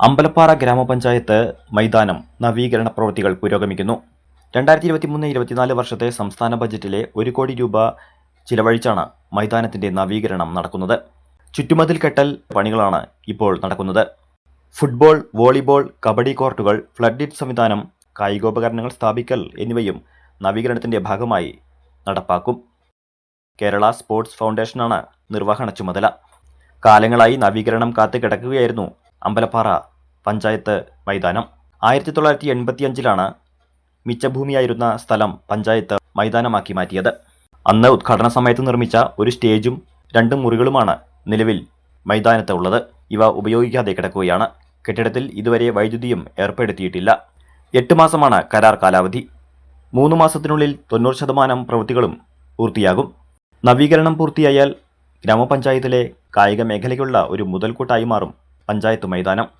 അമ്പലപ്പാറ ഗ്രാമപഞ്ചായത്ത് മൈതാനം നവീകരണ പ്രവൃത്തികൾ പുരോഗമിക്കുന്നു. രണ്ടായിരത്തി ഇരുപത്തിമൂന്ന് ഇരുപത്തിനാല് വർഷത്തെ സംസ്ഥാന ബജറ്റിലെ ഒരു കോടി രൂപ ചിലവഴിച്ചാണ് മൈതാനത്തിന്റെ നവീകരണം നടക്കുന്നത്. ചുറ്റുമതിൽ കെട്ടൽ പണികളാണ് ഇപ്പോൾ നടക്കുന്നത്. ഫുട്ബോൾ വോളിബോൾ കബഡി കോർട്ടുകൾ ഫ്ലഡ് ലിറ്റ് സംവിധാനം കായികോപകരണങ്ങൾ സ്ഥാപിക്കൽ എന്നിവയും നവീകരണത്തിന്റെ ഭാഗമായി നടപ്പാക്കും. കേരള സ്പോർട്സ് ഫൗണ്ടേഷനാണ് നിർവഹണ ചുമതല. കാലങ്ങളായി നവീകരണം കാത്തു കിടക്കുകയായിരുന്നു അമ്പലപ്പാറ പഞ്ചായത്ത് മൈതാനം. ആയിരത്തി തൊള്ളായിരത്തി എൺപത്തിയഞ്ചിലാണ് മിച്ചഭൂമിയായിരുന്ന സ്ഥലം പഞ്ചായത്ത് മൈതാനമാക്കി മാറ്റിയത്. അന്ന് ഉദ്ഘാടന സമയത്ത് നിർമ്മിച്ച ഒരു സ്റ്റേജും രണ്ട് മുറികളുമാണ് നിലവിൽ മൈതാനത്ത് ഉള്ളത്. ഇവ ഉപയോഗിക്കാതെ കിടക്കുകയാണ്. കെട്ടിടത്തിൽ ഇതുവരെ വൈദ്യുതിയും ഏർപ്പെടുത്തിയിട്ടില്ല. എട്ട് മാസമാണ് കരാർ കാലാവധി. മൂന്ന് മാസത്തിനുള്ളിൽ തൊണ്ണൂറ് ശതമാനം പ്രവൃത്തികളും പൂർത്തിയാകും. നവീകരണം പൂർത്തിയായാൽ ഗ്രാമപഞ്ചായത്തിലെ കായിക മേഖലയ്ക്കുള്ള ഒരു മുതൽക്കൂട്ടായി മാറും. പഞ്ചായത്ത് മൈതാനം.